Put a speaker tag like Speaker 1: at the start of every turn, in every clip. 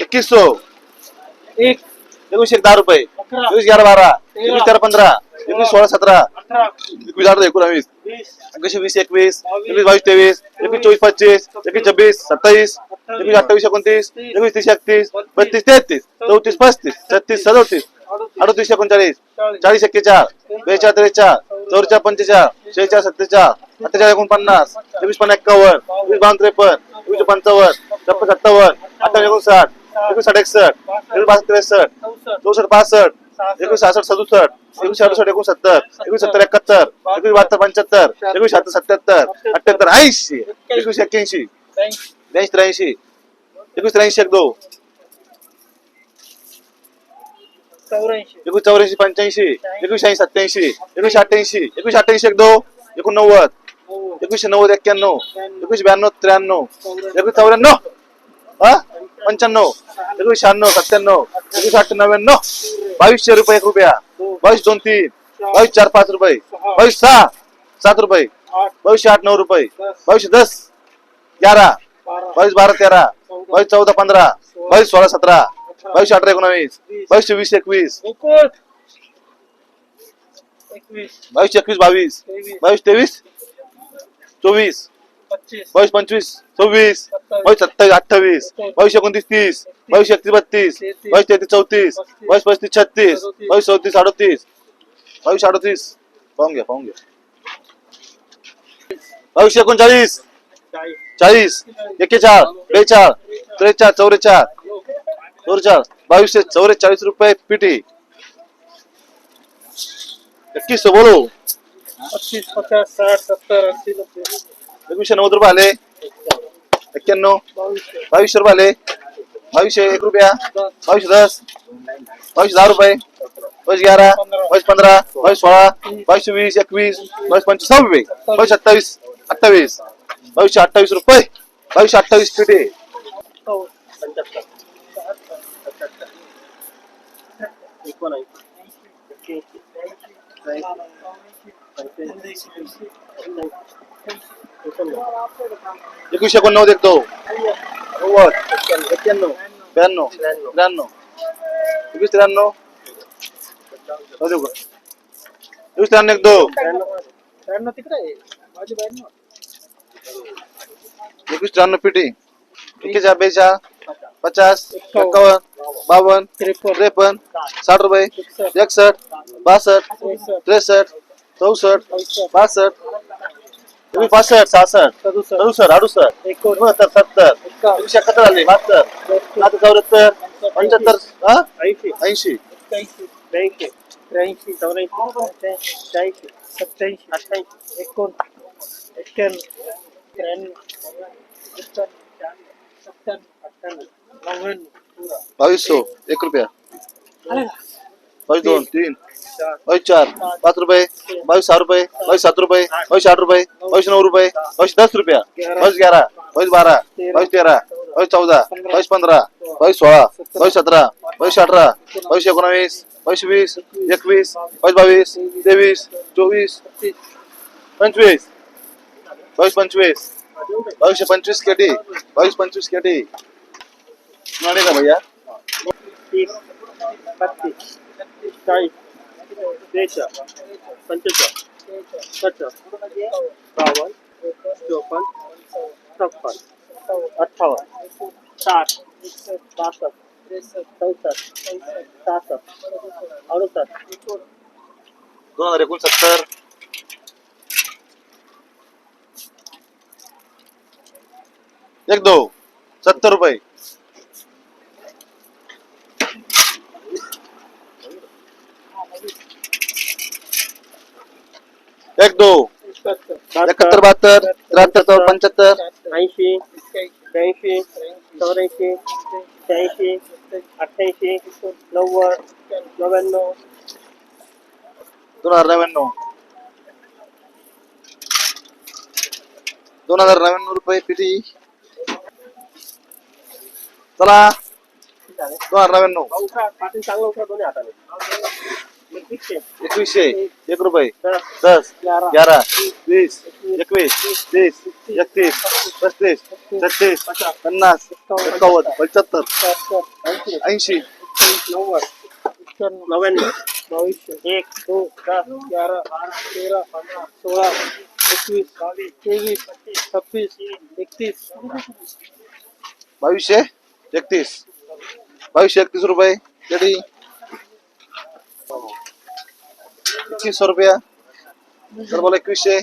Speaker 1: एकवीस सौ
Speaker 2: एक.
Speaker 1: एकवीस एक दहा रुपये. एकवीस ग्यारह बारा. एकवीस तेरा पंधरा. एकवीस सोळा सतरा. एकवीस अठरा एकोणावीस.
Speaker 2: वीस.
Speaker 1: एकवीस वीस एकवीस. एकवीस बावीस तेवीस. एकवीस चोवीस पच्चीस. एकवीस छब्बीस सत्तावीस. एकवीस अठ्ठावीस एकोणतीस. एकवीस तीस एकतीस. बत्तीस तेहतीस. चौतीस पस्तीस. छत्तीस सदोतीस. अडतीस. एकोणचाळीस. चाळीस. एक्केचाळ. बेचाळ त्रेचाळ. चौचाळ पंचेचाळ. शेहेचाळ सत्तेचाळ. अठ्ठेचाळ एकोणपन्नास. एकवीस पन्नास एक्कावन्न. एकवीस बावन्न त्रेपन्न. एकवीस पंचावन्न. छप्पन सत्तावन्न अठ्ठावन्न एकोणसाठ. एकवीस साठ एकसष्ट बासष्ट त्रेसष्ट
Speaker 2: चौसष्ट
Speaker 1: पासष्ट एकवीस सहासष्ट सदुसष्ट एकवीस अडुसष्ट एकोणसत्तर एकवीस सत्तर एकाहत्तर एकवीस बहात्तर पंच्याहत्तर एकवीस शहात्तर सत्याहत्तर अठ्याहत्तर ऐंशी एकवीस एक्क्याऐंशी
Speaker 2: ब्याऐंशी.
Speaker 1: त्र्याऐंशी एकवीस त्र्याऐंशी एक दो. एकवीस चौऱ्याऐंशी पंच्याऐंशी एकवीस ऐंशी सत्याऐंशी एकवीस अठ्ठ्याऐंशी एकवीस अठ्ठ्याऐंशी एक दो. एकोणनव्वद.
Speaker 2: नव्वद.
Speaker 1: एकवीसशे नव्वद एक्क्याण्णव. एकवीस ब्याण्णव त्र्याण्णव. एकवीस चौऱ्याण्णव हा? पंच्याण्णव एकवीस शहाण्णव सत्त्याण्णव एकवीस आठ नव्याण्णव बावीसशे रुपये एक रुपया. बावीस दोन तीन. बावीस चार पाच रुपये. बावीस सहा सात रुपये. बावीसशे आठ नऊ रुपये. बावीसशे दस
Speaker 2: ग्यारा.
Speaker 1: बावीस बारा तेरा. बावीस चौदा पंधरा. बावीस सोळा सतरा. बावीसशे अठरा एकोणावीस. बावीसशे वीस एकवीस.
Speaker 2: एकवीस
Speaker 1: बावीसशे एकवीस बावीस. बावीस तेवीस चोवीस. बावीस पंचवीस सव्वीस बावीस सत्तावीस अठ्ठावीस बावीस एकोणतीस तीस बावीस एकतीस बत्तीस बावीस तेहतीस चौतीस बावीस पस्तीस छत्तीस बावीस चौतीस अडतीस बावीस अडतीस. पाहून घ्या पाहून घ्या. बावीस एकोणचाळीस
Speaker 2: चाळीस
Speaker 1: एक्केचाळ बेचाळ त्रेचाळ चौवेचाळ चौवेचाळ बावीसशे चौवेचाळीस रुपये पिटी. एकवीस बोलो.
Speaker 2: पच्चीस पचास साठ सत्तर नब्बे.
Speaker 1: एकवीसशे नव्वद रुपये आले एक्क्याण्णव.
Speaker 2: बावीसशे
Speaker 1: बावीसशे रुपये आले बावीसशे एक रुपया.
Speaker 2: दस
Speaker 1: बावीसशे दस. बावीसशे दहा रुपये. बावीस ग्यारह बावीस पंधरा. बावीस सोळा. बावीसशे वीस एकवीस. बावीस पंचवीस सव्वीस बावीस अठ्ठावीस अठ्ठावीस. बावीसशे अठ्ठावीस रुपये. बावीसशे अठ्ठावीस पिटे
Speaker 2: सत्तावन्न
Speaker 1: एकोणनव्वद एक दो। नव्वद एक्क्याण्णव ब्याण्णव त्र्याण्णव एकवीस त्र्याण्णव जाऊ देऊ का एकवीस त्र्याण्णव एक दो
Speaker 2: त्र्याण्णव तिकडे आहे माझी ब्याण्णव
Speaker 1: एकवीस त्र्याण्णव पिटी। एकेचाळ बेचाळ पचास एक्कावन्न बावन्न
Speaker 2: त्रेपन्न
Speaker 1: साठ रुपये एकसष्ट बासष्ट त्रेसष्ट चौसष्ट बासष्ट एकवीस पासष्ट सहासष्ट
Speaker 2: सदुसष्ट
Speaker 1: सदुसष्ट अडुसष्ट एकोणसत्तर सत्तर एकवीस एकाहत्तर आले बहात्तर आता चौऱ्याहत्तर पंच्याहत्तर.
Speaker 2: ऐंशी.
Speaker 1: ऐंशी.
Speaker 2: ब्याऐंशी. त्र्याऐंशी चौऱ्याऐंशी शहाऐंशी सत्याऐंशी अठ्ठ्याऐंशी एकोण. एक्क्याण्णव त्र्याण्णव सत्त्याण्णव अठ्ठ्याण्णव नव्याण्णव
Speaker 1: बावीस सौ एक रुपया. बावीस दोन तीन. बावीस चार पाच रुपये. बावीस सहा रुपये. बावीस सात रुपये. बावीस आठ रुपये. पैसे नऊ रुपये पैसे दस रुपया पैसे ग्यारा पैसे बारा पैसे तेरा पैसे चौदा पैसे पंधरा बावीस सोळा पैसे सतरा पैसे अठरा पैसे एकोणावीस पैसे वीस एकवीस पैसे बावीस तेवीस चोवीस पंचवीस पैसे पंचवीस पैसे पंचवीस केटी बावीस पंचवीस केटी. मिळाले का भैया.
Speaker 2: तीस बत्तीस चाळीस बेचाळीस पंचेचाळीस. सत्तर बावन्न चोपन्न छप्पन अठ्ठावन्न साठ पासष्ट चौसष्ट सहासष्ट अडुसष्ट
Speaker 1: दोन हजार एकोणसत्तर एक दो सत्तर रुपये। एक दो. एकाहत्तर बहात्तर त्र्याहत्तर चौ पंच्याहत्तर.
Speaker 2: ऐंशी ब्याऐंशी चौऱ्याऐंशी शहाऐंशी अठ्ठ्याऐंशी नव्वद नव्याण्णव.
Speaker 1: दोन हजार नव्याण्णव. दोन हजार नव्याण्णव रुपये पिटी चला. दोन हजार नव्याण्णव.
Speaker 2: चांगलं उठा दोन्ही हाताने. एकवीसशे.
Speaker 1: एक रुपये.
Speaker 2: दस. ग्यारह
Speaker 1: वीस. एकवीस. तीस. एकतीस. पस्तीस. छत्तीस. पन्नास. एकावन्न. पंच्याहत्तर.
Speaker 2: ऐंशी. नव्वद. नव्याण्णव. बावीसशे. एक दोन दस ग्यारह तेरह पंधरा सोळा एकवीस बावीस तेवीस छत्तीस एकतीस.
Speaker 1: बावीसशे एकतीस. बावीसशे एकतीस रुपये. केडी एकवीसशे रुपया. तर बोला एकवीसशे.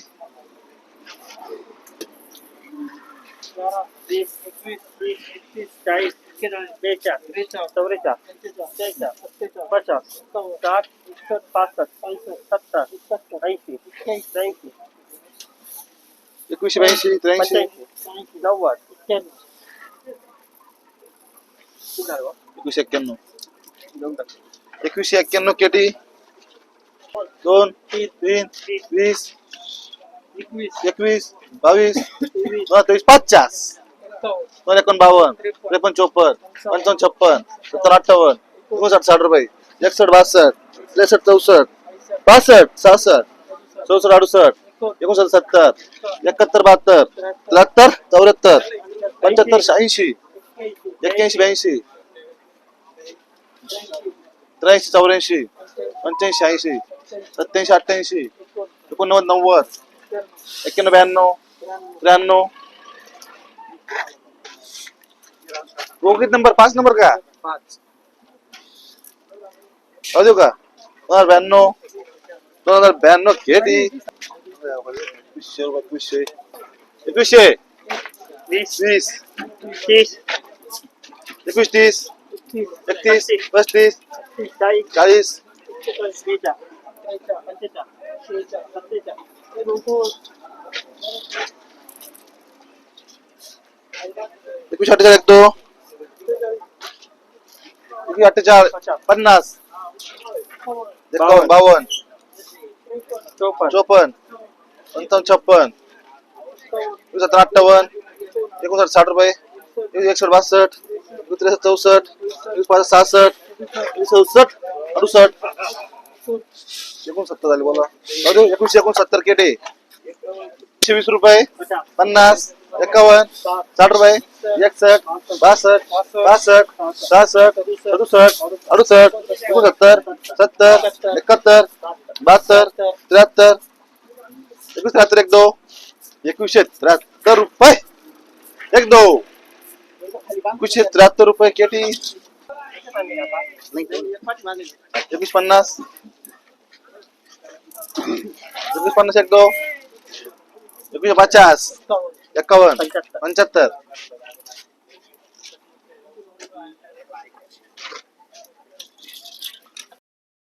Speaker 2: बारा वीस एकवीस वीस एकतीस चाळीस एक्केचाळीस बेचाळीस बेचाळीस चौवेचाळीस पंचेचाळीस सत्तेचाळीस पचास साठ एकसष्ट
Speaker 1: दोन तीन वीस
Speaker 2: एकवीस
Speaker 1: बावीस
Speaker 2: तेवीस
Speaker 1: दोन पचास. दोन एकोण बावन्न त्रेपन्न चोपन्न पंचावन्न छप्पन सत्तर अठ्ठावन्न एकोणसाठ साठ रुपये. एकसष्ट बासष्ट त्रेसष्ट चौसष्ट पासष्ट सहासष्ट चौसष्ट अडुसष्ट एकोणसाठ सत्तर एकाहत्तर बहात्तर त्र्याहत्तर चौऱ्याहत्तर पंच्याहत्तर ऐंशी एक्क्याऐंशी ब्याऐंशी त्र्याऐंशी चौऱ्याऐंशी पंच्याऐंशी ऐंशी सत्याऐंशी अठ्ठ्याऐंशी एकोणनव्वद नव्वद एक्क्याण्णव ब्याण्णव त्र्याण्णव वो नंबर पाच नंबर का देऊ का दोन हज़ार ब्याण्णव दोन हज़ार ब्याण्णव एकवीसशे रुपये एकवीसशे एकवीसशे
Speaker 2: वीस
Speaker 1: वीस
Speaker 2: तीस
Speaker 1: एकवीस तीस एकतीस पस्तीस
Speaker 2: चाळीस
Speaker 1: चाळीस एकवीस अठ्ठेचाळीस एक दो एकवीस अठ्ठेचाळीस पन्नास. एकावन्न बावन्न.
Speaker 2: चौपन्न.
Speaker 1: चोपन्न. पंचावन्न छप्पन एकवीस सत्तर अठ्ठावन्न. एकोणसाठ साठ रुपये. एकवीस एकसष्ट बासष्ट. एकवीस त्रेसष्ट चौसष्ट. एकवीस पाच सहासष्ट. एकवीस चौसष्ट अडुसष्ट. एकोणसत्तर झाले बोला. जाऊ दे, एकोणसत्तर केटे. एकशे वीस रुपये पन्नास एकावन्न साठ रुपये एकसष्ट बासष्ट बासष्ट सहासष्ट सदुसष्ट अडुसष्ट एकोणसत्तर सत्तर एकाहत्तर बहात्तर त्र्याहत्तर एकवीस त्र्याहत्तर एक दो एकवीसशे त्र्याहत्तर रुपये. एक दो. एकवीसशे त्र्याहत्तर रुपये केटी. एकवीस पन्नास. पन्नास एक दो. एकवीस पचास. एकावन्न. पंच्याहत्तर.